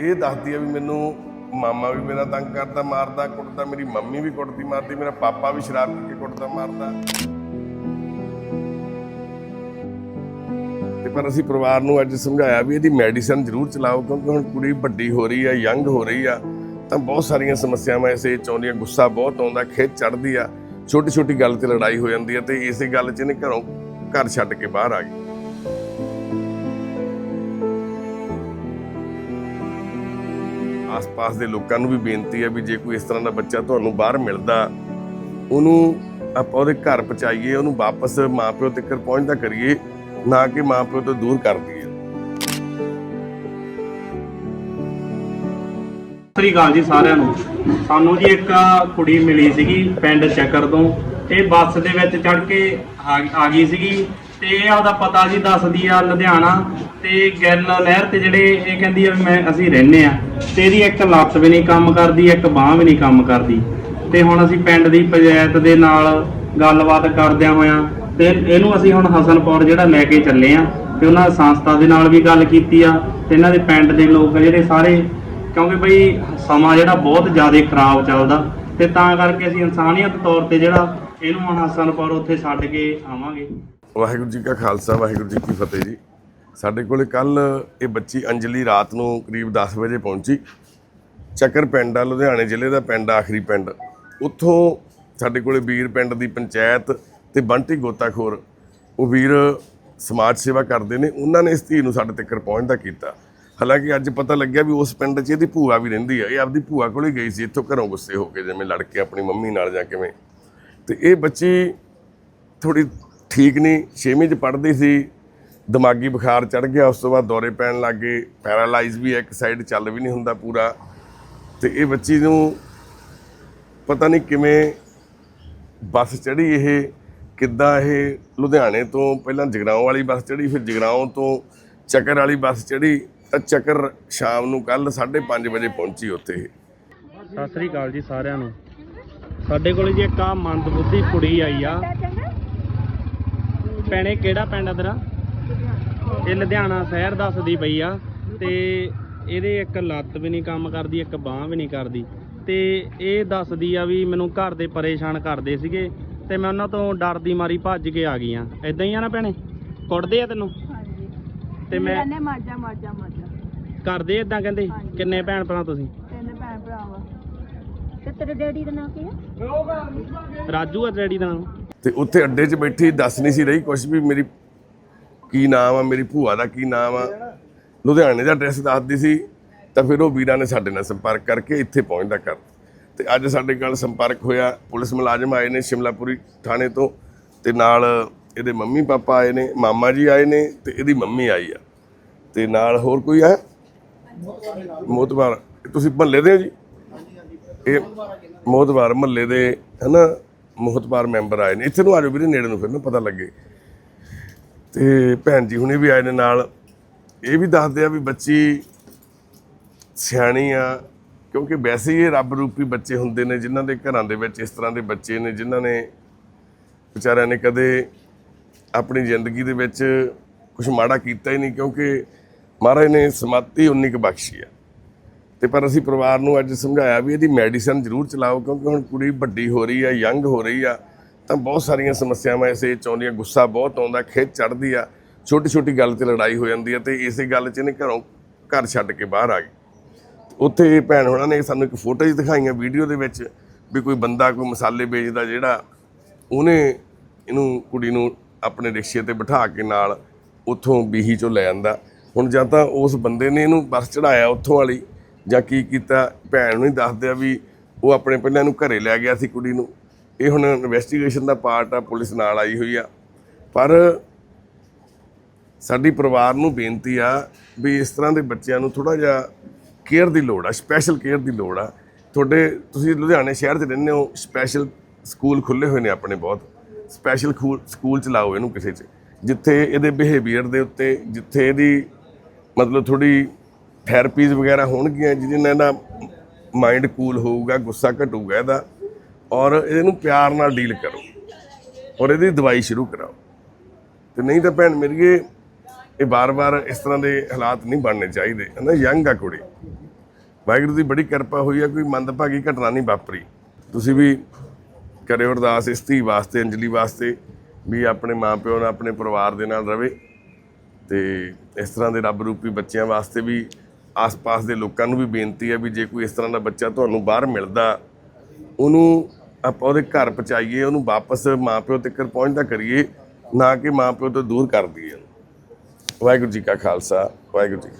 ਇਹ ਦੱਸਦੀ ਆ ਵੀ ਮੈਨੂੰ ਮਾਮਾ ਵੀ ਮੇਰਾ ਤੰਗ ਕਰਦਾ, ਮਾਰਦਾ, ਕੁੱਟਦਾ, ਮੇਰੀ ਮੰਮੀ ਵੀ ਕੁੱਟਦੀ, ਮਾਰਦੀ, ਮੇਰਾ ਪਾਪਾ ਵੀ ਸ਼ਰਾਬ ਪੀ ਕੇ ਕੁੱਟਦਾ, ਮਾਰਦਾ। ਤੇ ਪਰ ਅਸੀਂ ਪਰਿਵਾਰ ਨੂੰ ਅੱਜ ਸਮਝਾਇਆ ਵੀ ਇਹਦੀ ਮੈਡੀਸਨ ਜ਼ਰੂਰ ਚਲਾਓ, ਕਿਉਂਕਿ ਹੁਣ ਕੁੜੀ ਵੱਡੀ ਹੋ ਰਹੀ ਆ ਯੰਗ ਹੋ ਰਹੀ ਆ, ਤਾਂ ਬਹੁਤ ਸਾਰੀਆਂ ਸਮੱਸਿਆਵਾਂ ਇਸੇ 'ਚ ਆਉਂਦੀਆਂ, ਗੁੱਸਾ ਬਹੁਤ ਆਉਂਦਾ ਖਿੱਚ ਚੜਦੀ ਆ ਛੋਟੀ ਛੋਟੀ ਗੱਲ ਤੇ ਲੜਾਈ ਹੋ ਜਾਂਦੀ ਆ, ਤੇ ਇਸੇ ਗੱਲ 'ਚ ਇਹਨੇ ਘਰੋਂ ਘਰ ਛੱਡ ਕੇ ਬਾਹਰ ਆ ਗਈ। ਆਸ-ਪਾਸ ਦੇ ਲੋਕਾਂ ਨੂੰ ਵੀ ਬੇਨਤੀ ਹੈ ਵੀ ਜੇ ਕੋਈ ਇਸ ਤਰ੍ਹਾਂ ਦਾ ਬੱਚਾ ਤੁਹਾਨੂੰ ਬਾਹਰ ਮਿਲਦਾ, ਉਹਨੂੰ ਆਪਾਂ ਉਹਦੇ ਘਰ ਪਹੁੰਚਾਈਏ, ਉਹਨੂੰ ਵਾਪਸ ਮਾਪਿਓ ਤੱਕ ਪਹੁੰਚਦਾ ਕਰੀਏ, ਨਾ ਕਿ ਮਾਪਿਓ ਤੋਂ ਦੂਰ ਕਰ ਦਈਏ। ਸ੍ਰੀ ਅਕਾਲ ਜੀ ਸਾਰਿਆਂ ਨੂੰ। ਸਾਨੂੰ ਜੀ ਇੱਕ ਕੁੜੀ ਮਿਲੀ ਸੀਗੀ ਪਿੰਡ ਚੱਕਰ ਤੋਂ। ਇਹ ਬੱਸ ਦੇ ਵਿੱਚ ਚੜ ਕੇ ਆ ਆ ਗਈ ਸੀਗੀ। ਤੇ ਇਹ ਆਪਦਾ ਪਤਾ ਜੀ ਦੱਸਦੀ ਆ ਲੁਧਿਆਣਾ ਤੇ ਗਿੱਲ ਨਹਿਰ ਤੇ ਜਿਹੜੇ ਇਹ ਕਹਿੰਦੀ ਆ ਵੀ ਮੈਂ, ਅਸੀਂ ਰਹਿੰਦੇ ਆ। ਤੇ ਇਹਦੀ ਇੱਕ ਲੱਤ ਵੀ ਨਹੀਂ ਕੰਮ ਕਰਦੀ, ਇੱਕ ਬਾਹ ਵੀ ਨਹੀਂ ਕੰਮ ਕਰਦੀ। ਤੇ ਹੁਣ ਅਸੀਂ ਪਿੰਡ ਦੀ ਪੰਚਾਇਤ ਦੇ ਨਾਲ ਗੱਲਬਾਤ ਕਰਦਿਆਂ ਹੋਇਆਂ ਤੇ ਇਹਨੂੰ ਅਸੀਂ ਹੁਣ ਹਸਨਪੁਰ ਜਿਹੜਾ ਲੈ ਕੇ ਚੱਲੇ ਆ ਤੇ ਉਹਨਾਂ ਸੰਸਥਾ ਦੇ ਨਾਲ ਵੀ ਗੱਲ ਕੀਤੀ ਆ ਤੇ ਇਹਨਾਂ ਦੇ ਪਿੰਡ ਦੇ ਲੋਕ ਜਿਹੜੇ ਸਾਰੇ, ਕਿਉਂਕਿ ਬਈ ਸਮਾਂ ਜਿਹੜਾ ਬਹੁਤ ਜ਼ਿਆਦਾ ਖਰਾਬ ਚੱਲਦਾ ਤੇ ਤਾਂ ਕਰਕੇ ਅਸੀਂ ਇਨਸਾਨੀਅਤ ਤੌਰ ਤੇ ਜਿਹੜਾ ਇਹਨੂੰ ਹੁਣ ਹਸਨਪੁਰ ਉੱਥੇ ਛੱਡ ਕੇ ਆਵਾਂਗੇ। ਵਾਹਿਗੁਰੂ ਜੀ ਕਾ ਖਾਲਸਾ, ਵਾਹਿਗੁਰੂ ਜੀ ਕੀ ਫਤਿਹ ਜੀ। ਸਾਡੇ ਕੋਲੇ ਕੱਲ ਇਹ ਬੱਚੀ ਅੰਜਲੀ ਰਾਤ ਨੂੰ ਕਰੀਬ 10 ਵਜੇ ਪਹੁੰਚੀ। ਚੱਕਰ ਪਿੰਡ ਆ, ਲੁਧਿਆਣੇ ਜ਼ਿਲ੍ਹੇ ਦਾ ਪਿੰਡ, ਆਖਰੀ ਪਿੰਡ। ਉੱਥੋਂ ਸਾਡੇ ਕੋਲੇ ਵੀਰ ਪਿੰਡ ਦੀ ਪੰਚਾਇਤ ਤੇ ਬੰਟੀ ਗੋਤਾਖੋਰ। ਉਹ ਵੀਰ ਸਮਾਜ ਸੇਵਾ ਕਰਦੇ ਨੇ, ਉਹਨਾਂ ਨੇ ਇਸ ਧੀ ਨੂੰ ਸਾਡੇ ਤੱਕ ਪਹੁੰਚਦਾ ਕੀਤਾ। ਹਾਲਾਂਕਿ ਅੱਜ ਪਤਾ ਲੱਗਿਆ ਵੀ ਉਸ ਪਿੰਡ 'ਚ ਇਹਦੀ ਭੂਆ ਵੀ ਰਹਿੰਦੀ ਆ, ਇਹ ਆਪਦੀ ਭੂਆ ਕੋਲੇ ਗਈ ਸੀ, ਇੱਥੋਂ ਘਰੋਂ ਗੁੱਸੇ ਹੋ ਕੇ ਜਿਵੇਂ ਲੜ ਕੇ ਆਪਣੀ ਮੰਮੀ ਨਾਲ ਜਾਂ ਕਿਵੇਂ। ਤੇ ਇਹ ਬੱਚੀ ਥੋੜੀ ਠੀਕ ਨਹੀਂ 6ਵੀਂ ਚ ਪੜ੍ਹਦੀ ਸੀ ਦਿਮਾਗੀ ਬੁਖਾਰ ਚੜ ਗਿਆ ਉਸ ਤੋਂ ਬਾਅਦ ਦੌਰੇ ਪੈਣ ਲੱਗ ਗਏ ਪੈਰਾਲਾਈਜ਼ ਵੀ ਹੈ, ਇੱਕ ਸਾਈਡ ਚੱਲ ਵੀ ਨਹੀਂ ਹੁੰਦਾ ਪੂਰਾ ਤੇ ਇਹ ਬੱਚੀ ਨੂੰ ਪਤਾ ਨਹੀਂ ਕਿਵੇਂ ਬੱਸ ਚੜੀ ਇਹ ਕਿੱਦਾਂ ਇਹ ਲੁਧਿਆਣੇ ਤੋਂ ਪਹਿਲਾਂ ਜਗਰਾਉਂ ਵਾਲੀ ਬੱਸ ਚੜੀ ਫਿਰ ਜਗਰਾਉਂ ਤੋਂ ਚੱਕਰ ਵਾਲੀ ਬੱਸ ਚੜੀ ਤਾਂ ਚੱਕਰ ਸ਼ਾਮ ਨੂੰ ਕੱਲ 5:30 ਵਜੇ ਪਹੁੰਚੀ ਉੱਥੇ। ਇਹ ਸਤਿ ਸ੍ਰੀ ਅਕਾਲ ਜੀ ਸਾਰਿਆਂ ਨੂੰ। ਸਾਡੇ ਕੋਲ ਜੀ ਇੱਕ ਆ ਮੰਦਬੁੱਧੀ ਕੁੜੀ ਆਈ ਆ। ਭੈਣੇ ਕਿਹੜਾ ਪਿੰਡ ਆ ਤੇਰਾ? ਇਹ ਲੁਧਿਆਣਾ ਸ਼ਹਿਰ ਦੱਸਦੀ ਪਈ ਆ ਤੇ ਇਹਦੇ ਇੱਕ ਲੱਤ ਵੀ ਨਹੀਂ ਕੰਮ ਕਰਦੀ ਇੱਕ ਬਾਹ ਵੀ ਨਹੀਂ ਕਰਦੀ। ਤੇ ਇਹ ਦੱਸਦੀ ਆ ਵੀ ਮੈਨੂੰ ਘਰ ਦੇ ਪਰੇਸ਼ਾਨ ਕਰਦੇ ਸੀਗੇ ਤੇ ਮੈਂ ਉਹਨਾਂ ਤੋਂ ਡਰਦੀ ਮਾਰੀ ਭੱਜ ਕੇ ਆ ਗਈ ਆ ਇਦਾਂ ਹੀ ਆ ਨਾ ਭੈਣੇ ਕੁੱਟਦੇ ਆ ਤੈਨੂੰ? ਹਾਂਜੀ। ਤੇ ਮੈਂ ਨੇ ਮਾਜਾ ਮਾਜਾ ਮਾਜਾ ਕਰਦੇ ਇਦਾਂ ਕਹਿੰਦੇ। ਕਿੰਨੇ ਭੈਣ ਭਰਾ ਤੁਸੀਂ? ਤਿੰਨ ਭੈਣ ਭਰਾ ਵਾ ਤੇ ਤੇਰੇ ਡੈਡੀ ਦਾ ਨਾਮ ਕੀ ਹੈ? ਰਾਜੂ ਆ ਡੈਡੀ ਦਾ ਨਾਮ। ਤੇ ਉੱਥੇ ਅੱਡੇ 'ਚ ਬੈਠੀ ਦੱਸ ਨਹੀਂ ਸੀ ਰਹੀ ਕੁਛ ਵੀ ਮੇਰੀ ਕੀ ਨਾਮ ਆ ਮੇਰੀ ਭੂਆ ਦਾ ਕੀ ਨਾਮ ਆ। ਲੁਧਿਆਣੇ ਦਾ ਐਡਰੈਸ ਦੱਸਦੀ ਸੀ ਤਾਂ ਫਿਰ ਉਹ ਵੀਰਾਂ ਨੇ ਸਾਡੇ ਨਾਲ ਸੰਪਰਕ ਕਰਕੇ ਇੱਥੇ ਪਹੁੰਚਦਾ ਕਰ ਤੇ ਅੱਜ ਸਾਡੇ ਨਾਲ ਸੰਪਰਕ ਹੋਇਆ ਪੁਲਿਸ ਮੁਲਾਜ਼ਮ ਆਏ ਨੇ ਸ਼ਿਮਲਾਪੁਰੀ ਥਾਣੇ ਤੋਂ ਤੇ ਨਾਲ ਇਹਦੇ ਮੰਮੀ ਪਾਪਾ ਆਏ ਨੇ ਮਾਮਾ ਜੀ ਆਏ ਨੇ ਤੇ ਇਹਦੀ ਮੰਮੀ ਆਈ ਆ। ਤੇ ਨਾਲ ਹੋਰ ਕੋਈ ਆ ਮੋਤਬਾਰ। ਤੁਸੀਂ ਮਹੱਲੇ ਦੇ ਹੋ ਜੀ? ਇਹ ਮੋਹਤਵਾਰ ਮਹੱਲੇ ਦੇ, ਹਨਾ, ਮੋਹਤਵਾਰ ਮੈਂਬਰ ਆਏ ਨੇ। ਇੱਥੇ ਨੂੰ ਆ ਜਾਓ ਵੀਰੇ, ਨੇੜੇ ਨੂੰ ਫਿਰ ਨਾ ਪਤਾ ਲੱਗੇ। ਤੇ ਭੈਣ ਜੀ ਹੁਣੇ ਵੀ ਆਏ ਨੇ ਨਾਲ। ਇਹ ਵੀ ਦੱਸਦੇ ਆ ਵੀ ਬੱਚੀ ਸਿਆਣੀ ਆ, ਕਿਉਂਕਿ ਵੈਸੇ ਹੀ ਇਹ ਰੱਬ ਰੂਪੀ ਬੱਚੇ ਹੁੰਦੇ ਨੇ, ਜਿਨ੍ਹਾਂ ਦੇ ਘਰਾਂ ਦੇ ਵਿੱਚ ਇਸ ਤਰ੍ਹਾਂ ਦੇ ਬੱਚੇ ਨੇ, ਜਿਨ੍ਹਾਂ ਨੇ ਵਿਚਾਰਿਆਂ ਨੇ ਕਦੇ ਆਪਣੀ ਜ਼ਿੰਦਗੀ ਦੇ ਵਿੱਚ ਕੁਝ ਮਾੜਾ ਕੀਤਾ ਹੀ ਨਹੀਂ, ਕਿਉਂਕਿ ਮਹਾਰਾਜ ਨੇ ਸਮਾਤੀ ਉਨੀ ਕੁ ਬਖਸ਼ੀ ਆ। ਤੇ ਪਰ ਅਸੀਂ ਪਰਿਵਾਰ ਨੂੰ ਅੱਜ ਸਮਝਾਇਆ ਵੀ ਇਹਦੀ ਮੈਡੀਸਨ ਜ਼ਰੂਰ ਚਲਾਓ, ਕਿਉਂਕਿ ਹੁਣ ਕੁੜੀ ਵੱਡੀ ਹੋ ਰਹੀ ਆ ਯੰਗ ਹੋ ਰਹੀ ਆ, ਤਾਂ ਬਹੁਤ ਸਾਰੀਆਂ ਸਮੱਸਿਆਵਾਂ ਇਸੇ 'ਚ ਆਉਂਦੀਆਂ, ਗੁੱਸਾ ਬਹੁਤ ਆਉਂਦਾ, ਖਿੱਚ ਚੜਦੀ ਆ ਛੋਟੀ ਛੋਟੀ ਗੱਲ ਤੇ ਲੜਾਈ ਹੋ ਜਾਂਦੀ ਆ ਤੇ ਇਸੇ ਗੱਲ 'ਚ ਇਹਨੇ ਘਰੋਂ ਘਰ ਛੱਡ ਕੇ ਬਾਹਰ ਆ ਗਈ ਉੱਥੇ ਭੈਣ ਹੋਣਾ ਨੇ ਸਾਨੂੰ ਇੱਕ ਫੋਟੋ ਹੀ ਦਿਖਾਈਆਂ ਵੀਡੀਓ ਦੇ ਵਿੱਚ ਵੀ ਕੋਈ ਬੰਦਾ ਕੋਈ ਮਸਾਲੇ ਵੇਚਦਾ ਜਿਹੜਾ ਉਹਨੇ ਇਹਨੂੰ ਕੁੜੀ ਨੂੰ ਆਪਣੇ ਰਿਕਸ਼ੇ ਤੇ ਬਿਠਾ ਕੇ ਨਾਲ ਉੱਥੋਂ ਬੀਹੀ ਚੋਂ ਲੈ ਜਾਂਦਾ ਹੁਣ ਜਾਂ ਤਾਂ ਉਸ ਬੰਦੇ ਨੇ ਇਹਨੂੰ ਬੱਸ ਚੜਾਇਆ ਉੱਥੋਂ ਵਾਲੀ ਜਾਂ ਕੀ ਕੀਤਾ, ਭੈਣ ਨੂੰ ਹੀ ਦੱਸਦੇ ਆ ਵੀ ਉਹ ਆਪਣੇ ਪਹਿਲਾਂ ਨੂੰ ਘਰੇ ਲੈ ਗਿਆ ਸੀ ਕੁੜੀ ਨੂੰ। ਇਹ ਹੁਣ ਇਨਵੈਸਟੀਗੇਸ਼ਨ ਦਾ ਪਾਰਟ ਆ, ਪੁਲਿਸ ਨਾਲ ਆਈ ਹੋਈ ਆ। ਪਰ ਸਾਡੀ ਪਰਿਵਾਰ ਨੂੰ ਬੇਨਤੀ ਆ ਵੀ ਇਸ ਤਰ੍ਹਾਂ ਦੇ ਬੱਚਿਆਂ ਨੂੰ ਥੋੜਾ ਜਿਹਾ ਕੇਅਰ ਦੀ ਲੋੜ ਆ ਸਪੈਸ਼ਲ ਕੇਅਰ ਦੀ ਲੋੜ ਆ। ਤੁਹਾਡੇ, ਤੁਸੀਂ ਲੁਧਿਆਣੇ ਸ਼ਹਿਰ 'ਚ ਰਹਿੰਦੇ ਹੋ ਸਪੈਸ਼ਲ ਸਕੂਲ ਖੁੱਲੇ ਹੋਏ ਨੇ ਆਪਣੇ ਬਹੁਤ। ਸਪੈਸ਼ਲ ਸਕੂਲ ਚਲਾਓ ਇਹਨੂੰ ਕਿਸੇ 'ਚ। ਜਿੱਥੇ ਇਹਦੇ ਬਿਹੇਵੀਅਰ ਦੇ ਉੱਤੇ, ਜਿੱਥੇ ਇਹਦੀ ਮਤਲਬ ਥੋੜੀ ਥੈਰੇਪੀਜ਼ ਵਗੈਰਾ ਹੋਣਗੀਆਂ ਜਿਹਦੇ ਨਾਲ ਇਹਦਾ ਮਾਈਂਡ ਕੂਲ ਹੋਊਗਾ, ਗੁੱਸਾ ਘਟੂਗਾ ਇਹਦਾ, ਔਰ ਇਹਨੂੰ ਪਿਆਰ ਨਾਲ ਡੀਲ ਕਰੋ। ਔਰ ਇਹਦੀ ਦਵਾਈ ਸ਼ੁਰੂ ਕਰਾਓ। ਤੇ ਨਹੀਂ ਤਾਂ ਭੈਣ ਮੇਰੀਏ, ਇਹ ਬਾਰ-ਬਾਰ ਇਸ ਤਰ੍ਹਾਂ ਦੇ ਹਾਲਾਤ ਨਹੀਂ ਬਣਨੇ ਚਾਹੀਦੇ। ਹਨਾ ਯੰਗ ਆ ਕੁੜੀ। ਵਾਹਿਗੁਰੂ ਦੀ ਬੜੀ ਕਿਰਪਾ ਹੋਈ ਆ, ਕੋਈ ਮੰਦਭਾਗੀ ਘਟਨਾ ਨਹੀਂ ਵਾਪਰੀ। ਤੁਸੀਂ ਵੀ ਕਰਿਓ ਅਰਦਾਸ ਇਸ ਧੀ ਵਾਸਤੇ, ਅੰਜਲੀ ਵਾਸਤੇ, ਵੀ ਆਪਣੇ ਮਾਪਿਓ ਨਾਲ, ਆਪਣੇ ਪਰਿਵਾਰ ਦੇ ਨਾਲ ਰਵੇ। ਤੇ ਇਸ ਤਰ੍ਹਾਂ ਦੇ ਰੱਬ ਰੂਪੀ ਬੱਚਿਆਂ ਵਾਸਤੇ ਵੀ ਆਸ-ਪਾਸ ਦੇ ਲੋਕਾਂ ਨੂੰ ਵੀ ਬੇਨਤੀ ਹੈ ਵੀ ਜੇ ਕੋਈ ਇਸ ਤਰ੍ਹਾਂ ਦਾ ਬੱਚਾ ਤੁਹਾਨੂੰ ਬਾਹਰ ਮਿਲਦਾ, ਉਹਨੂੰ ਆਪਾਂ ਉਹਦੇ ਘਰ ਪਹੁੰਚਾਈਏ, ਉਹਨੂੰ ਵਾਪਸ ਮਾਪਿਓ ਤੱਕ ਪਹੁੰਚਦਾ ਕਰੀਏ, ਨਾ ਕਿ ਮਾਪਿਓ ਤੋਂ ਦੂਰ ਕਰ ਦਈਏ। ਵਾਹਿਗੁਰੂ ਜੀ ਕਾ ਖਾਲਸਾ, ਵਾਹਿਗੁਰੂ ਜੀ